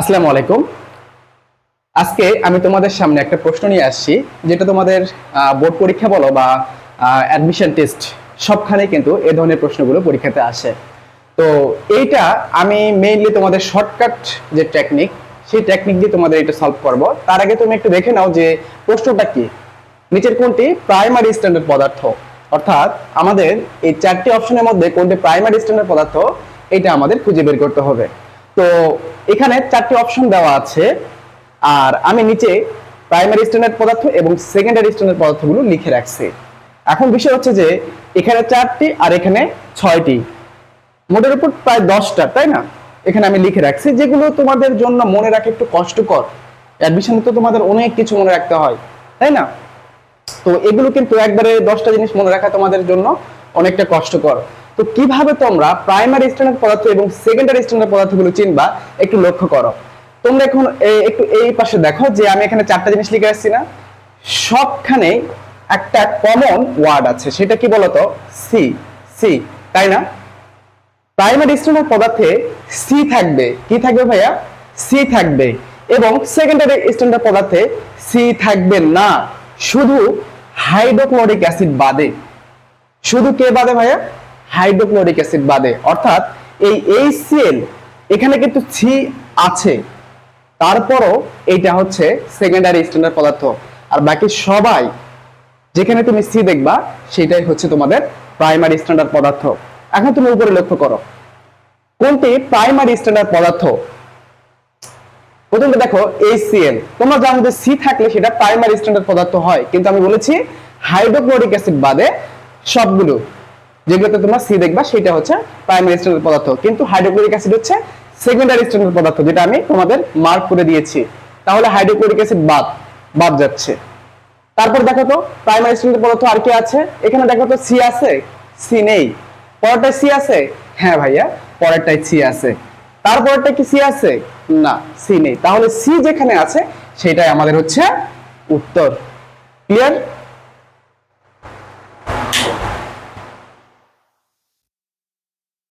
আসসালামু আলাইকুম। আজকে আমি তোমাদের সামনে একটা প্রশ্ন নিয়ে আসছি, যেটা তোমাদের বোর্ড পরীক্ষা বলো বা অ্যাডমিশন টেস্ট সবখানে কিন্তু এ ধরনের প্রশ্নগুলো পরীক্ষাতে আসে। তো এইটা আমি মেইনলি তোমাদের শর্টকাট যে টেকনিক সেই টেকনিক দিয়ে তোমাদের এটা সলভ করব। তার আগে তুমি একটু দেখে নাও যে প্রশ্নটা কি। নিচের কোনটি? প্রাইমারি স্ট্যান্ডার্ড পদার্থ। অর্থাৎ আমাদের এই চারটি অপশনের মধ্যে কোনটি প্রাইমারি স্ট্যান্ডার্ড পদার্থ এটা আমাদের খুঁজে বের করতে হবে। তো এখানে চারটি অপশন দেওয়া আছে। আর আমি নিচে প্রাইমারি স্ট্যান্ডার্ড পদার্থ এবং সেকেন্ডারি স্ট্যান্ডার্ড পদার্থগুলো লিখে রাখছি। এখন বিষয় হচ্ছে যে, এখানে চারটি আর এখানে ছয়টি। মোটের উপর প্রায় দশটা, তাই না? এখানে আমি লিখে রাখছি, যেগুলো তোমাদের জন্য মনে রাখা একটু কষ্টকর। অ্যাডমিশনে তো তোমাদের অনেক কিছু মনে রাখতে হয়, তাই না? তো এগুলো কিন্তু একবারে দশটা জিনিস মনে রাখা তোমাদের জন্য অনেকটা কষ্টকর। তো কীভাবে তোমরা প্রাইমারি স্ট্যান্ডার্ড পদার্থ এবং সেকেন্ডারি স্ট্যান্ডার্ড পদার্থগুলো চিনবা, একটু লক্ষ্য করো। তোমরা এখন একটু এই পাশে দেখো যে আমি এখানে চারটা জিনিস লিখে আসছি না। সবখানে একটা কমন ওয়ার্ড আছে, সেটা কি বলতো? সি সি তাই না? প্রাইমারি স্ট্যান্ডার্ড পদার্থে সি থাকবে। কি থাকবে ভাইয়া? সি থাকবে। এবং সেকেন্ডারি স্ট্যান্ডার্ড পদার্থে সি থাকবে না। শুধু হাইড্রোক্লোরিক অ্যাসিড বাদে। শুধু কে বাদে ভাইয়া? হাইড্রোক্লোরিক অ্যাসিড বাদে। অর্থাৎ এই HCl এখানে কিন্তু সি আছে। তারপরও এইটা হচ্ছে সেকেন্ডারি স্ট্যান্ডার্ড পদার্থ। আর বাকি সবাই যেখানে তুমি সি দেখবা, সেটাই হচ্ছে তোমাদের প্রাইমারি স্ট্যান্ডার্ড পদার্থ। এখন তুমি উপরে লক্ষ্য করো। কোনটি প্রাইমারি স্ট্যান্ডার্ড পদার্থ? প্রথমে দেখো HCl তোমরা জানো যে সি থাকলে সেটা প্রাইমারি স্ট্যান্ডার্ড পদার্থ হয়। কিন্তু আমি বলেছি হাইড্রোক্লোরিক অ্যাসিড বাদে সবগুলো। যেগুলোতে তোমরা সি দেখবা, সেটা হচ্ছে প্রাইমারি স্ট্যান্ডার্ড পদার্থ। কিন্তু হাইড্রোক্লোরিক অ্যাসিড হচ্ছে সেকেন্ডারি স্ট্যান্ডার্ড পদার্থ, যেটা আমি তোমাদের মার্ক করে দিয়েছি। তাহলে হাইড্রোক্লোরিক অ্যাসিড বাদ বাদ যাচ্ছে। তারপর দেখো তো প্রাইমারি স্ট্যান্ডার্ড পদার্থ আর কি আছে? এখানে দেখো তো সি আছে সি নেই। পরেরটায় সি আছে? হ্যাঁ ভাইয়া, পরেরটায় সি আছে। তারপরেরটা কি সি আছে? না সি নেই। তাহলে সি যেখানে আছে, সেটাই আমাদের হচ্ছে উত্তর। ক্লিয়ার